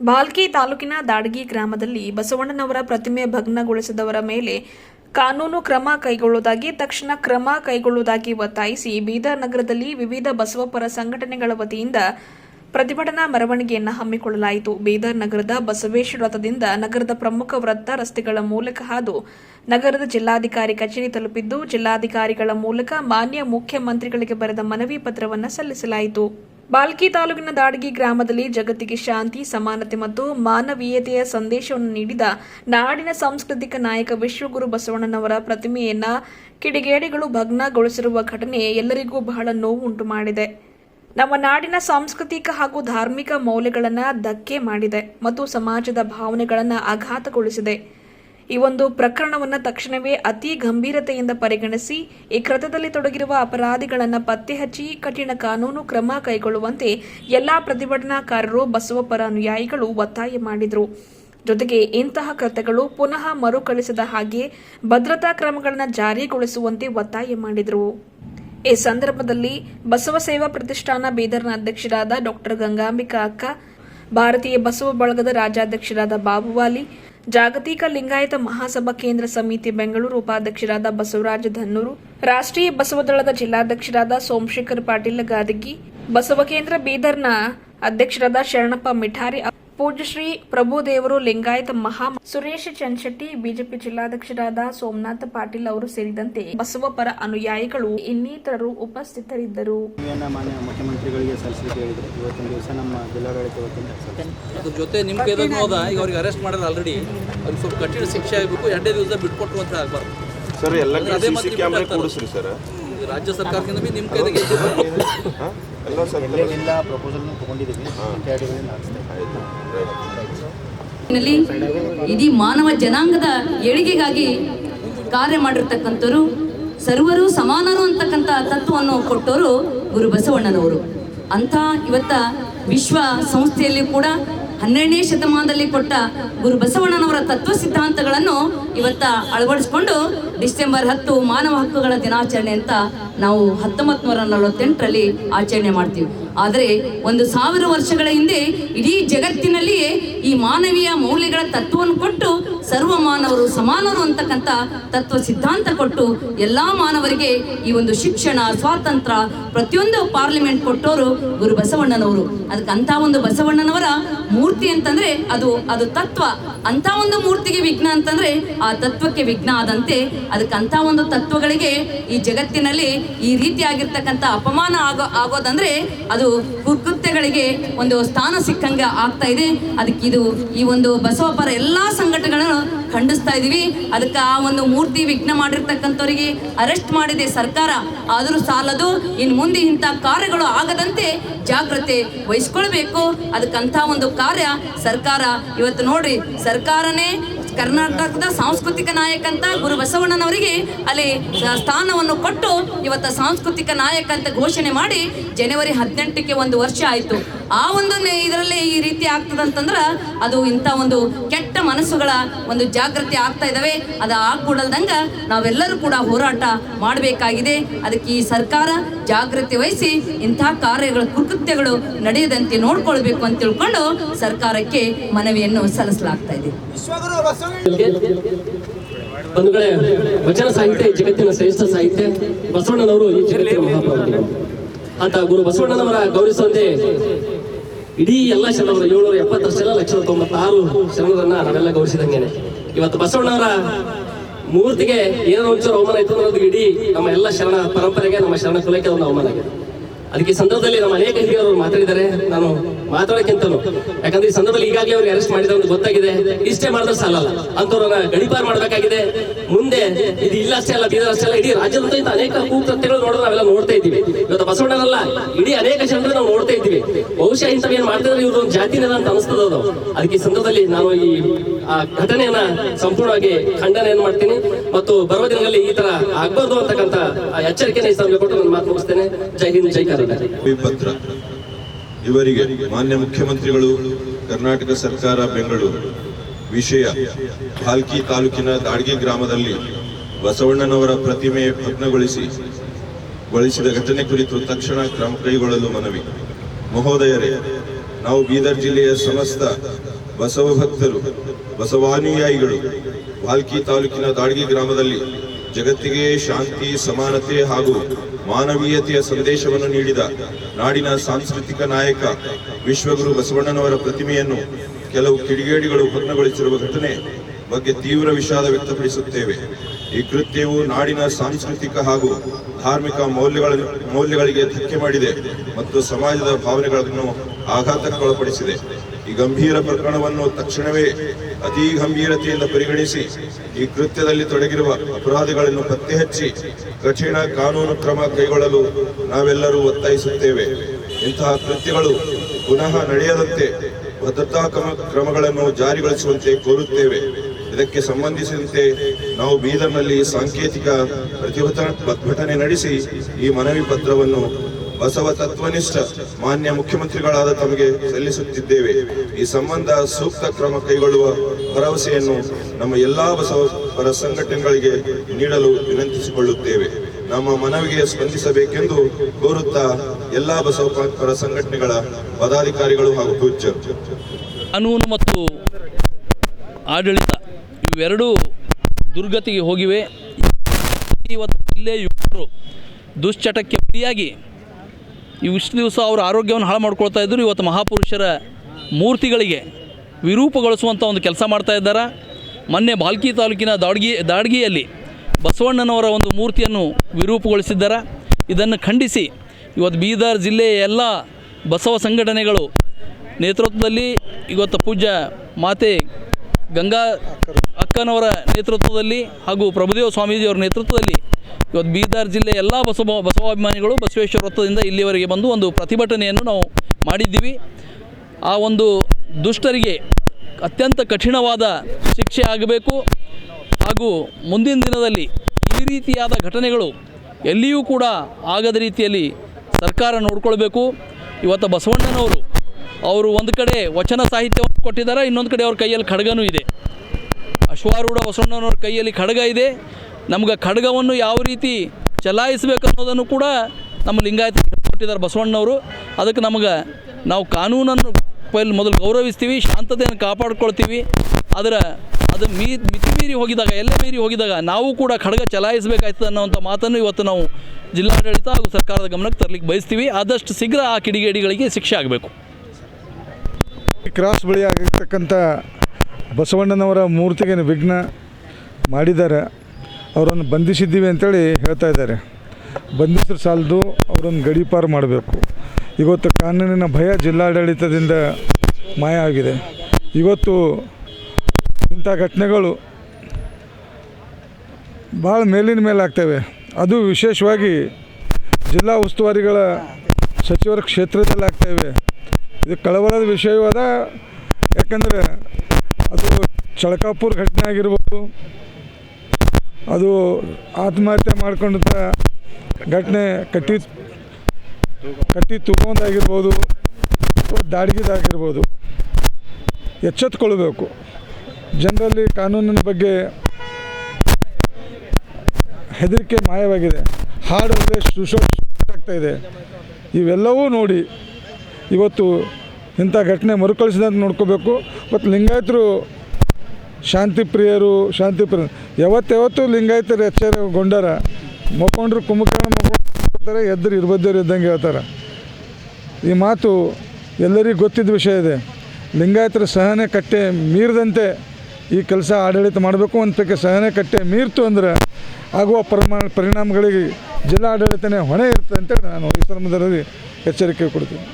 ಬಾಲ್ಕಿ ತಾಲೂಕಿನ ದಾಡಗಿ ಗ್ರಾಮದಲ್ಲಿ ಬಸವಣ್ಣನವರ ಪ್ರತಿಮೆ ಭಗ್ನಗೊಳಿಸಿದವರ ಮೇಲೆ ಕಾನೂನು ಕ್ರಮ ಕೈಗೊಳ್ಳುವುದಾಗಿ, ತಕ್ಷಣ ಕ್ರಮ ಕೈಗೊಳ್ಳುವುದಾಗಿ ಒತ್ತಾಯಿಸಿ ಬೀದರ್ ನಗರದಲ್ಲಿ ವಿವಿಧ ಬಸವಪರ ಸಂಘಟನೆಗಳ ವತಿಯಿಂದ ಪ್ರತಿಭಟನಾ ಮೆರವಣಿಗೆಯನ್ನು ಹಮ್ಮಿಕೊಳ್ಳಲಾಯಿತು. ಬೀದರ್ ನಗರದ ಬಸವೇಶ್ವರ ರಥದಿಂದ ನಗರದ ಪ್ರಮುಖ ವೃತ್ತ ರಸ್ತೆಗಳ ಮೂಲಕ ಹಾದು ನಗರದ ಜಿಲ್ಲಾಧಿಕಾರಿ ಕಚೇರಿ ತಲುಪಿದ್ದು, ಜಿಲ್ಲಾಧಿಕಾರಿಗಳ ಮೂಲಕ ಮಾನ್ಯ ಮುಖ್ಯಮಂತ್ರಿಗಳಿಗೆ ಬರೆದ ಮನವಿ ಪತ್ರವನ್ನು ಸಲ್ಲಿಸಲಾಯಿತು. ಬಾಲ್ಕಿ ತಾಲೂಕಿನ ದಾಡಗಿ ಗ್ರಾಮದಲ್ಲಿ ಜಗತ್ತಿಗೆ ಶಾಂತಿ, ಸಮಾನತೆ ಮತ್ತು ಮಾನವೀಯತೆಯ ಸಂದೇಶವನ್ನು ನೀಡಿದ ನಾಡಿನ ಸಾಂಸ್ಕೃತಿಕ ನಾಯಕ ವಿಶ್ವಗುರು ಬಸವಣ್ಣನವರ ಪ್ರತಿಮೆಯನ್ನ ಕಿಡಿಗೇಡಿಗಳು ಭಗ್ನಗೊಳಿಸಿರುವ ಘಟನೆ ಎಲ್ಲರಿಗೂ ಬಹಳ ನೋವುಂಟು ಮಾಡಿದೆ. ನಮ್ಮ ನಾಡಿನ ಸಾಂಸ್ಕೃತಿಕ ಹಾಗೂ ಧಾರ್ಮಿಕ ಮೌಲ್ಯಗಳನ್ನು ಧಕ್ಕೆ ಮಾಡಿದೆ ಮತ್ತು ಸಮಾಜದ ಭಾವನೆಗಳನ್ನು ಆಘಾತಗೊಳಿಸಿದೆ. ಈ ಒಂದು ಪ್ರಕರಣವನ್ನು ತಕ್ಷಣವೇ ಅತಿ ಗಂಭೀರತೆಯಿಂದ ಪರಿಗಣಿಸಿ, ಈ ಕೃತದಲ್ಲಿ ತೊಡಗಿರುವ ಅಪರಾಧಿಗಳನ್ನು ಪತ್ತೆ ಹಚ್ಚಿ ಕಠಿಣ ಕಾನೂನು ಕ್ರಮ ಕೈಗೊಳ್ಳುವಂತೆ ಎಲ್ಲಾ ಪ್ರತಿಭಟನಾಕಾರರು ಬಸವಪರ ಅನುಯಾಯಿಗಳು ಒತ್ತಾಯ ಮಾಡಿದರು. ಜೊತೆಗೆ ಇಂತಹ ಕೃತ್ಯಗಳು ಪುನಃ ಮರುಕಳಿಸದ ಹಾಗೆ ಭದ್ರತಾ ಕ್ರಮಗಳನ್ನು ಜಾರಿಗೊಳಿಸುವಂತೆ ಒತ್ತಾಯ ಮಾಡಿದರು. ಈ ಸಂದರ್ಭದಲ್ಲಿ ಬಸವ ಸೇವಾ ಪ್ರತಿಷ್ಠಾನ ಬೀದರ್ನ ಅಧ್ಯಕ್ಷರಾದ ಡಾಕ್ಟರ್ ಗಂಗಾಂಬಿಕಾ ಅಕ್ಕ, ಭಾರತೀಯ ಬಸವ ಬಳಗದ ರಾಜ್ಯಾಧ್ಯಕ್ಷರಾದ ಬಾಬುವಾಲಿ ಜಾಗತಿಕ ಲಿಂಗಾಯತ ಮಹಾಸಭಾ ಕೇಂದ್ರ ಸಮಿತಿ ಬೆಂಗಳೂರು ಉಪಾಧ್ಯಕ್ಷರಾದ ಬಸವರಾಜ ಧನ್ನೂರು ರಾಷ್ಟ್ರೀಯ ಬಸವದಳದ ಜಿಲ್ಲಾಧ್ಯಕ್ಷರಾದ ಸೋಮಶೇಖರ್ ಪಾಟೀಲ್ ಗಾದಗಿ, ಬಸವ ಕೇಂದ್ರ ಬೀದರ್ನ ಅಧ್ಯಕ್ಷರಾದ ಶರಣಪ್ಪ ಮಿಠಾರಿ ಪೂಜ್ಯ ಶ್ರೀ ಪ್ರಭುದೇವರು ಲಿಂಗಾಯತ ಮಹಾ ಸುರೇಶ್ ಚನ್ಶೆಟ್ಟಿ ಬಿಜೆಪಿ ಜಿಲ್ಲಾಧ್ಯಕ್ಷರಾದ ಸೋಮನಾಥ ಪಾಟೀಲ್ ಅವರು ಸೇರಿದಂತೆ ಬಸವ ಪರ ಅನುಯಾಯಿಗಳು ಇನ್ನಿತರರು ಉಪಸ್ಥಿತರಿದ್ದರು. ಮಾನ್ಯ ಮುಖ್ಯಮಂತ್ರಿಗಳಿಗೆ ಸಲ್ಲಿಸಲಿಕ್ಕೆ ಹೇಳಿದ್ರು. ಇವತ್ತಿನ ದಿವಸ ನಮ್ಮ ಜಿಲ್ಲಾಡಳಿತ ವತಿಯಿಂದ ಸಲ್ಲಿಸ್ತೀವಿ. ಜೊತೆ ನಿಮ್ಮ ಹೋದ? ಈಗ ಅವ್ರಿಗೆ ಅರೆಸ್ಟ್ ಮಾಡಿದ್ರೆ ಆಲ್ರೆಡಿ ಅವ್ರಿಗೆ ಸ್ವಲ್ಪ ಕಠಿಣ ಶಿಕ್ಷೆ ಆಗಬೇಕು ಎರಡೇ ದಿವಸ ಬಿಟ್ಕೊಟ್ಟು ಅಂತ ಆಗಬಾರ್ದು. ಸರ್ ಎಲ್ಲ ಕಡೆ ಅದೇ ಸಿ ಮತ್ತೆ ಸಿ ಕ್ಯಾಮ್ರಾ ಕೂಡಿಸ್ರಿ ಸರ್. ರಾಜ್ಯ ಸರ್ಕಾರದಿಂದ ನಿಮ್ಮ ಕೈದಾಗ ಎಲ್ಲ ಸರ್ ಪ್ರಪೋಸಲ್ ತಗೊಂಡಿದ್ದೀವಿ. ಇಡೀ ಮಾನವ ಜನಾಂಗದ ಏಳಿಗೆಗಾಗಿ ಕಾರ್ಯ ಮಾಡಿರ್ತಕ್ಕಂಥವ್ರು ಸರ್ವರು ಸಮಾನರು ಅಂತಕ್ಕಂಥ ತತ್ವವನ್ನು ಕೊಟ್ಟವರು ಗುರು ಬಸವಣ್ಣನವರು. ಅಂತ ಇವತ್ತ ವಿಶ್ವ ಸಂಸ್ಥೆಯಲ್ಲಿ ಕೂಡ ಹನ್ನೆರಡನೇ ಶತಮಾನದಲ್ಲಿ ಕೊಟ್ಟ ಗುರು ಬಸವಣ್ಣನವರ ತತ್ವ ಸಿದ್ಧಾಂತಗಳನ್ನು ಇವತ್ತ ಅಳವಡಿಸಿಕೊಂಡು ಡಿಸೆಂಬರ್ ಹತ್ತು ಮಾನವ ಹಕ್ಕುಗಳ ದಿನಾಚರಣೆ ಅಂತ ನಾವು ಹತ್ತೊಂಬತ್ತು ನೂರ ನಲವತ್ತೆಂಟರಲ್ಲಿ ಆಚರಣೆ ಮಾಡ್ತೀವಿ. ಆದರೆ ಒಂದು ಸಾವಿರ ವರ್ಷಗಳ ಹಿಂದೆ ಇಡೀ ಜಗತ್ತಿನಲ್ಲಿಯೇ ಈ ಮಾನವೀಯ ಮೌಲ್ಯಗಳ ತತ್ವವನ್ನು ಕೊಟ್ಟು ಸರ್ವ ಮಾನವರು ಸಮಾನರು ಅಂತಕ್ಕಂಥ ತತ್ವ ಸಿದ್ಧಾಂತ ಕೊಟ್ಟು ಎಲ್ಲಾ ಮಾನವರಿಗೆ ಈ ಒಂದು ಶಿಕ್ಷಣ, ಸ್ವಾತಂತ್ರ್ಯ ಪ್ರತಿಯೊಂದು ಪಾರ್ಲಿಮೆಂಟ್ ಕೊಟ್ಟವರು ಗುರು ಬಸವಣ್ಣನವರು. ಅದಕ್ಕೆ ಒಂದು ಬಸವಣ್ಣನವರ ಮೂರ್ತಿ ಅಂತಂದ್ರೆ ಅದು ಅದು ತತ್ವ. ಅಂತ ಒಂದು ಮೂರ್ತಿಗೆ ವಿಘ್ನ ಅಂತಂದ್ರೆ ಆ ತತ್ವಕ್ಕೆ ವಿಘ್ನ ಆದಂತೆ ಅದಕ್ಕೆ ಒಂದು ತತ್ವಗಳಿಗೆ ಈ ಜಗತ್ತಿನಲ್ಲಿ ಈ ರೀತಿಯಾಗಿರ್ತಕ್ಕಂಥ ಅಪಮಾನ ಆಗೋ, ಆಗೋದಂದ್ರೆ ಅದು ಕುಕೃತ್ಯಗಳಿಗೆ ಒಂದು ಸ್ಥಾನ ಸಿಕ್ಕಂಗೆ ಆಗ್ತಾ ಇದೆ. ಅದಕ್ಕೆ ಇದು ಈ ಒಂದು ಬಸವಪರ ಎಲ್ಲಾ ಸಂಘಟನೆಗಳನ್ನು ಖಂಡಿಸ್ತಾ ಇದೀವಿ. ಅದಕ್ಕೆ ಆ ಒಂದು ಮೂರ್ತಿ ವಿಘ್ನ ಮಾಡಿರ್ತಕ್ಕಂಥವರಿಗೆ ಅರೆಸ್ಟ್ ಮಾಡಿದೆ ಸರ್ಕಾರ. ಆದರೂ ಸಾಲದು. ಇನ್ನು ಮುಂದೆ ಇಂಥ ಕಾರ್ಯಗಳು ಆಗದಂತೆ ಜಾಗ್ರತೆ ವಹಿಸ್ಕೊಳ್ಬೇಕು. ಅದಕ್ಕಂಥ ಒಂದು ಕಾರ್ಯ ಸರ್ಕಾರ. ಇವತ್ತು ನೋಡ್ರಿ, ಸರ್ಕಾರನೇ ಕರ್ನಾಟಕದ ಸಾಂಸ್ಕೃತಿಕ ನಾಯಕ ಅಂತ ಗುರು ಬಸವಣ್ಣನವರಿಗೆ ಅಲ್ಲಿ ಸ್ಥಾನವನ್ನು ಕೊಟ್ಟು ಇವತ್ತ ಸಾಂಸ್ಕೃತಿಕ ನಾಯಕ ಅಂತ ಘೋಷಣೆ ಮಾಡಿ ಜನವರಿ ಹದಿನೆಂಟಕ್ಕೆ ಒಂದು ವರ್ಷ ಆಯಿತು. ಆ ಒಂದು ಇದರಲ್ಲಿ ಈ ರೀತಿ ಆಗ್ತದಂತಂದ್ರೆ ಅದು ಇಂಥ ಒಂದು ಕೆಟ್ಟ ಮನಸ್ಸುಗಳ ಒಂದು ಜಾಗೃತಿ ಆಗ್ತಾ ಇದಾವೆ. ಅದು ಆಗ್ಬಿಡಲ್ದಂಗ ನಾವೆಲ್ಲರೂ ಕೂಡ ಹೋರಾಟ ಮಾಡಬೇಕಾಗಿದೆ. ಅದಕ್ಕೆ ಈ ಸರ್ಕಾರ ಜಾಗೃತಿ ವಹಿಸಿ ಇಂಥ ಕಾರ್ಯಗಳು, ಕುಕೃತ್ಯಗಳು ನಡೆಯದಂತೆ ನೋಡ್ಕೊಳ್ಬೇಕು ಅಂತ ತಿಳ್ಕೊಂಡು ಸರ್ಕಾರಕ್ಕೆ ಮನವಿಯನ್ನು ಸಲ್ಲಿಸಲಾಗ್ತಾ ಇದೆ. ಬಂಧುಗಳೇ, ವಚನ ಸಾಹಿತ್ಯ ಜಗತ್ತಿನ ಶ್ರೇಷ್ಠ ಸಾಹಿತ್ಯ ಬಸವಣ್ಣನವರು ಈ ಜಗತ್ತಿನ ಮಹಾಪ್ರಭು ಅಂತ ಗುರು ಬಸವಣ್ಣನವರ ಗೌರವಿಸುವಂತೆ ಇಡೀ ಎಲ್ಲ ಶರಣರು ಏಳ್ನೂರ ಎಪ್ಪತ್ತರ ಶರಣ ಲಕ್ಷದ ತೊಂಬತ್ತಾರು ಶರಣರನ್ನ ನಾವೆಲ್ಲ ಗೌರವಿಸಿದಂಗೆನೆ. ಇವತ್ತು ಬಸವಣ್ಣವರ ಮೂರ್ತಿಗೆ ಏನೋ ಒಂಚೂರು ಅವಮಾನ ಇತ್ತು ಅನ್ನೋದು ಇಡೀ ನಮ್ಮ ಎಲ್ಲ ಶರಣ ಪರಂಪರೆಗೆ, ನಮ್ಮ ಶರಣ ಕುಲಕ್ಕೆ ಒಂದು ಅವಮಾನ ಆಗಿದೆ. ಅದಕ್ಕೆ ಸಂದರ್ಭದಲ್ಲಿ ನಮ್ಮ ಅನೇಕ ಹಿರಿಯರು ಮಾತಾಡಿದ್ದಾರೆ. ನಾನು ಮಾತಾಡೋಕ್ಕಿಂತಲೂ, ಯಾಕಂದ್ರೆ ಈ ಸಂದರ್ಭದಲ್ಲಿ ಈಗಾಗಲೇ ಅವ್ರಿಗೆ ಅರೆಸ್ಟ್ ಮಾಡಿದ ಒಂದು ಗೊತ್ತಾಗಿದೆ. ಇಷ್ಟೇ ಮಾಡಿದ್ರೆ ಸಾಲಲ್ಲ. ಅಂತವ್ರನ್ನ ಗಡಿಪಾರು ಮಾಡಬೇಕಾಗಿದೆ. ಮುಂದೆ ಇದು ಇಲ್ಲ ಅಷ್ಟೇ ಅಲ್ಲ, ಬೀದರ್ ಅಷ್ಟೇ ಅಲ್ಲ, ಇಡೀ ರಾಜ್ಯದಂತ ಅನೇಕ ಕೂತತ್ಯಗಳು ನೋಡಿದ್ರೆ ನಾವೆಲ್ಲ ನೋಡ್ತಾ ಇದ್ದೀವಿ. ಇವತ್ತು ಬಸವಣ್ಣನಲ್ಲ, ಇಡೀ ಅನೇಕ ಜನರು ನಾವು ನೋಡ್ತಾ ಇದ್ದೀವಿ. ಬಹುಶಃ ಇಂಥವ್ ಏನ್ ಮಾಡ್ತಿದ್ರೆ ಇವ್ರ ಒಂದು ಜಾತಿನ ಅಂತ ಅನಿಸ್ತದ ಅದು. ಅದಕ್ಕೆ ಸಂದರ್ಭದಲ್ಲಿ ನಾನು ಈ, ಆ ಘಟನೆಯನ್ನ ಸಂಪೂರ್ಣವಾಗಿ ಖಂಡನೆಯನ್ನು ಮಾಡ್ತೀನಿ. ಮತ್ತು ಬರುವ ದಿನಗಳಲ್ಲಿ ಈ ತರ ಆಗ್ಬಾರ್ದು ಅಂತಕ್ಕಂಥ ಎಚ್ಚರಿಕೆನ ಈ ಸಂದರ್ಭ ಕೊಟ್ಟು ನಾನು ಮಾತು ಮುಗಿಸ್ತೇನೆ ಜೈ ಹಿಂದ್, ಜೈ ಕರ್ನಾಟಕ. ಇವರಿಗೆ ಮಾನ್ಯ ಮುಖ್ಯಮಂತ್ರಿಗಳು, ಕರ್ನಾಟಕ ಸರ್ಕಾರ, ಬೆಂಗಳೂರು. ವಿಷಯ ಭಾಲ್ಕಿ ತಾಲೂಕಿನ ದಾಡ್ಗಿ ಗ್ರಾಮದಲ್ಲಿ ಬಸವಣ್ಣನವರ ಪ್ರತಿಮೆ ಭಗ್ನಗೊಳಿಸಿ ಗೊಳಿಸಿದ ಘಟನೆ ಕುರಿತು ತಕ್ಷಣ ಕ್ರಮ ಕೈಗೊಳ್ಳಲು ಮನವಿ. ಮಹೋದಯರೇ, ನಾವು ಬೀದರ್ ಜಿಲ್ಲೆಯ ಸಮಸ್ತ ಬಸವ ಭಕ್ತರು, ಬಸವಾನುಯಾಯಿಗಳು, ವಾಲ್ಕಿ ತಾಲೂಕಿನ ದಾಡಿಗೆ ಗ್ರಾಮದಲ್ಲಿ ಜಗತ್ತಿಗೆ ಶಾಂತಿ, ಸಮಾನತೆ ಹಾಗೂ ಮಾನವೀಯತೆಯ ಸಂದೇಶವನ್ನು ನೀಡಿದ ನಾಡಿನ ಸಾಂಸ್ಕೃತಿಕ ನಾಯಕ ವಿಶ್ವಗುರು ಬಸವಣ್ಣನವರ ಪ್ರತಿಮೆಯನ್ನು ಕೆಲವು ಕಿಡಿಗೇಡಿಗಳು ಭಗ್ನಗೊಳಿಸಿರುವ ಘಟನೆ ಬಗ್ಗೆ ತೀವ್ರ ವಿಷಾದ ವ್ಯಕ್ತಪಡಿಸುತ್ತೇವೆ. ಈ ಕೃತ್ಯವು ನಾಡಿನ ಸಾಂಸ್ಕೃತಿಕ ಹಾಗೂ ಧಾರ್ಮಿಕ ಮೌಲ್ಯಗಳ ಮೌಲ್ಯಗಳಿಗೆ ಧಕ್ಕೆ ಮಾಡಿದೆ ಮತ್ತು ಸಮಾಜದ ಭಾವನೆಗಳನ್ನು ಆಘಾತಕ್ಕೊಳಪಡಿಸಿದೆ. ಈ ಗಂಭೀರ ಪ್ರಕರಣವನ್ನು ತಕ್ಷಣವೇ ಅತಿ ಗಂಭೀರತೆಯಿಂದ ಪರಿಗಣಿಸಿ ಈ ಕೃತ್ಯದಲ್ಲಿ ತೊಡಗಿರುವ ಅಪರಾಧಿಗಳನ್ನು ಪತ್ತೆ ಹಚ್ಚಿ ಕಠಿಣ ಕಾನೂನು ಕ್ರಮ ಕೈಗೊಳ್ಳಲು ನಾವೆಲ್ಲರೂ ಒತ್ತಾಯಿಸುತ್ತೇವೆ. ಇಂತಹ ಕೃತ್ಯಗಳು ಪುನಃ ನಡೆಯದಂತೆ ಭದ್ರತಾ ಕ್ರಮ- ಕ್ರಮಗಳನ್ನು ಜಾರಿಗೊಳಿಸುವಂತೆ ಕೋರುತ್ತೇವೆ. ಇದಕ್ಕೆ ಸಂಬಂಧಿಸಿದಂತೆ ನಾವು ಬೀದರ್ನಲ್ಲಿ ಸಾಂಕೇತಿಕ ಪ್ರತಿಭಟನೆ ನಡೆಸಿ ಈ ಮನವಿ ಪತ್ರವನ್ನು ಬಸವ ತತ್ವನಿಷ್ಠ ಮಾನ್ಯ ಮುಖ್ಯಮಂತ್ರಿಗಳಾದ ತಮಗೆ ಸಲ್ಲಿಸುತ್ತಿದ್ದೇವೆ. ಈ ಸಂಬಂಧ ಸೂಕ್ತ ಕ್ರಮ ಕೈಗೊಳ್ಳುವ ಭರವಸೆಯನ್ನು ನಮ್ಮ ಎಲ್ಲಾ ಬಸವ ಪರ ಸಂಘಟನೆಗಳಿಗೆ ನೀಡಲು ವಿನಂತಿಸಿಕೊಳ್ಳುತ್ತೇವೆ. ನಮ್ಮ ಮನವಿಗೆ ಸ್ಪಂದಿಸಬೇಕೆಂದು ಕೋರುತ್ತಾ ಎಲ್ಲಾ ಬಸವ ಪರ ಸಂಘಟನೆಗಳ ಪದಾಧಿಕಾರಿಗಳು ಹಾಗೂ ಪೂಜ್ಯರು. ಕಾನೂನು ಮತ್ತು ಆಡಳಿತ ಇವೆರಡೂ ದುರ್ಗತಿಗೆ ಹೋಗಿವೆ. ಇವತ್ತು ಇಲ್ಲೇ ಯುವಕರು ದುಶ್ಚಟಕ್ಕೆ ಬಲಿಯಾಗಿ ಇವಿಷ್ಟು ದಿವಸ ಅವರ ಆರೋಗ್ಯವನ್ನು ಹಾಳು ಮಾಡ್ಕೊಳ್ತಾ ಇದ್ದರು ಇವತ್ತು ಮಹಾಪುರುಷರ ಮೂರ್ತಿಗಳಿಗೆ ವಿರೂಪಗೊಳಿಸುವಂಥ ಒಂದು ಕೆಲಸ ಮಾಡ್ತಾ ಇದ್ದಾರೆ. ಮೊನ್ನೆ ಬಾಲ್ಕಿ ತಾಲೂಕಿನ ದಾಡ್ಗಿ, ದಾಡ್ಗಿಯಲ್ಲಿ ಬಸವಣ್ಣನವರ ಒಂದು ಮೂರ್ತಿಯನ್ನು ವಿರೂಪಗೊಳಿಸಿದ್ದಾರೆ. ಇದನ್ನು ಖಂಡಿಸಿ ಇವತ್ತು ಬೀದರ್ ಜಿಲ್ಲೆಯ ಎಲ್ಲ ಬಸವ ಸಂಘಟನೆಗಳು ನೇತೃತ್ವದಲ್ಲಿ ಇವತ್ತು ಪೂಜ್ಯ ಮಾತೆ ಗಂಗಾ ಅಕ್ಕನವರ ನೇತೃತ್ವದಲ್ಲಿ ಹಾಗೂ ಪ್ರಭುದೇವ ಸ್ವಾಮೀಜಿಯವರ ನೇತೃತ್ವದಲ್ಲಿ ಇವತ್ತು ಬೀದರ್ ಜಿಲ್ಲೆಯ ಎಲ್ಲ ಬಸವ ಬಸವಾಭಿಮಾನಿಗಳು ಬಸವೇಶ್ವರ ವೃತ್ತದಿಂದ ಇಲ್ಲಿವರೆಗೆ ಬಂದು ಒಂದು ಪ್ರತಿಭಟನೆಯನ್ನು ನಾವು ಮಾಡಿದ್ದೀವಿ. ಆ ಒಂದು ದುಷ್ಟರಿಗೆ ಅತ್ಯಂತ ಕಠಿಣವಾದ ಶಿಕ್ಷೆ ಆಗಬೇಕು. ಹಾಗೂ ಮುಂದಿನ ದಿನದಲ್ಲಿ ಈ ರೀತಿಯಾದ ಘಟನೆಗಳು ಎಲ್ಲಿಯೂ ಕೂಡ ಆಗದ ರೀತಿಯಲ್ಲಿ ಸರ್ಕಾರ ನೋಡ್ಕೊಳ್ಬೇಕು. ಇವತ್ತು ಬಸವಣ್ಣನವರು ಅವರು ಒಂದು ಕಡೆ ವಚನ ಸಾಹಿತ್ಯವನ್ನು ಕೊಟ್ಟಿದ್ದಾರೆ, ಇನ್ನೊಂದು ಕಡೆ ಅವ್ರ ಕೈಯಲ್ಲಿ ಖಡ್ಗನೂ ಇದೆ. ಅಶ್ವಾರೂಢ ಬಸವಣ್ಣನವ್ರ ಕೈಯಲ್ಲಿ ಖಡ್ಗ ಇದೆ. ನಮ್ಗೆ ಖಡ್ಗವನ್ನು ಯಾವ ರೀತಿ ಚಲಾಯಿಸಬೇಕು ಅನ್ನೋದನ್ನು ಕೂಡ ನಮ್ಮ ಲಿಂಗಾಯತ ಕೊಟ್ಟಿದ್ದಾರೆ ಬಸವಣ್ಣವರು. ಅದಕ್ಕೆ ನಮಗೆ ನಾವು ಕಾನೂನನ್ನು ಮೊದಲು ಗೌರವಿಸ್ತೀವಿ, ಶಾಂತತೆಯನ್ನು ಕಾಪಾಡ್ಕೊಳ್ತೀವಿ. ಆದರೆ ಅದು ಮೀ, ಮಿತಿ ಮೀರಿ ಹೋಗಿದಾಗ ಎಲ್ಲ ಮೀರಿ ಹೋಗಿದಾಗ ನಾವು ಕೂಡ ಖಡ್ಗ ಚಲಾಯಿಸಬೇಕಾಯ್ತದೆ ಅನ್ನೋವಂಥ ಮಾತನ್ನು ಇವತ್ತು ನಾವು ಜಿಲ್ಲಾಡಳಿತ ಹಾಗೂ ಸರ್ಕಾರದ ಗಮನಕ್ಕೆ ತರಲಿಕ್ಕೆ ಬಯಸ್ತೀವಿ. ಆದಷ್ಟು ಶೀಘ್ರ ಆ ಕಿಡಿಗೇಡಿಗಳಿಗೆ ಶಿಕ್ಷೆ ಆಗಬೇಕು. ಕ್ರಾಸ್ ಬಳಿ ಆಗಿರ್ತಕ್ಕಂಥ ಬಸವಣ್ಣನವರ ಮೂರ್ತಿಗೆ ವಿಘ್ನ ಮಾಡಿದ್ದಾರೆ. ಅವರನ್ನು ಬಂಧಿಸಿದ್ದೀವಿ ಅಂತೇಳಿ ಹೇಳ್ತಾ ಇದ್ದಾರೆ. ಬಂಧಿಸಿದ್ರೆ ಸಾಲದು ಅವರನ್ನು ಗಡೀಪಾರು ಮಾಡಬೇಕು. ಇವತ್ತು ಕಾನೂನಿನ ಭಯ ಜಿಲ್ಲಾಡಳಿತದಿಂದ ಮಾಯ ಆಗಿದೆ. ಇವತ್ತು ಇಂಥ ಘಟನೆಗಳು ಭಾಳ ಮೇಲಿನ ಮೇಲೆ ಆಗ್ತವೆ. ಅದು ವಿಶೇಷವಾಗಿ ಜಿಲ್ಲಾ ಉಸ್ತುವಾರಿಗಳ ಸಚಿವರ ಕ್ಷೇತ್ರದಲ್ಲಿ ಆಗ್ತಾಯಿವೆ ಇದು ಕಳವಳದ ವಿಷಯವಾದ, ಯಾಕಂದರೆ ಅದು ಚಳಕಾಪುರ ಘಟನೆ ಆಗಿರ್ಬೋದು ಅದು ಆತ್ಮಹತ್ಯೆ ಮಾಡ್ಕೊಂಡಂಥ ಘಟನೆ ಕಟ್ಟಿ ಕಟ್ಟಿ ತಗೊಂಡಾಗಿರ್ಬೋದು ಅಥವಾ ದಾಡಿಗಿದಾಗಿರ್ಬೋದು ಎಚ್ಚೆತ್ಕೊಳ್ಬೇಕು. ಜನರಲ್ಲಿ ಕಾನೂನಿನ ಬಗ್ಗೆ ಹೆದರಿಕೆ ಮಾಯವಾಗಿದೆ. ಹಾಡು ಅಂದರೆ ಆಗ್ತಾ ಇದೆ. ಇವೆಲ್ಲವೂ ನೋಡಿ ಇವತ್ತು ಇಂಥ ಘಟನೆ ಮರುಕಳಿಸಿದಂತೆ ನೋಡ್ಕೋಬೇಕು. ಮತ್ತು ಲಿಂಗಾಯತರು ಶಾಂತಿ ಪ್ರಿಯರು, ಶಾಂತಿ ಪ್ರಿಯ ಯಾವತ್ತು ಲಿಂಗಾಯತರು ಎಚ್ಚರಗೊಂಡಾರ ಮಕ್ಕೊಂಡ್ರು ಕುಂಭಕರ್ಣ ಮಕ್ಕೊಂಡ್ರೆ ಎದ್ರು ಇರ್ಬದ್ದವ್ರು ಇದ್ದಂಗೆ ಹೇಳ್ತಾರೆ. ಈ ಮಾತು ಎಲ್ಲರಿಗೂ ಗೊತ್ತಿದ್ದ ವಿಷಯ ಇದೆ. ಲಿಂಗಾಯತರ ಸಹನೆ ಕಟ್ಟೆ ಮೀರಿದಂತೆ ಈ ಕೆಲಸ ಆಡಳಿತ ಮಾಡಬೇಕು ಪೈಕಿ ಸಹನೆ ಕಟ್ಟೆ ಮೀರ್ತು ಅಂದ್ರೆ ಆಗುವ ಪರಿಮಾ, ಪರಿಣಾಮಗಳಿಗೆ ಜಿಲ್ಲಾಡಳಿತನೇ ಹೊಣೆ ಇರ್ತದೆ ಅಂತೇಳಿ ನಾನು ಈ ಸಂದರ್ಭದಲ್ಲಿ ಎಚ್ಚರಿಕೆ ಕೊಡ್ತೀನಿ.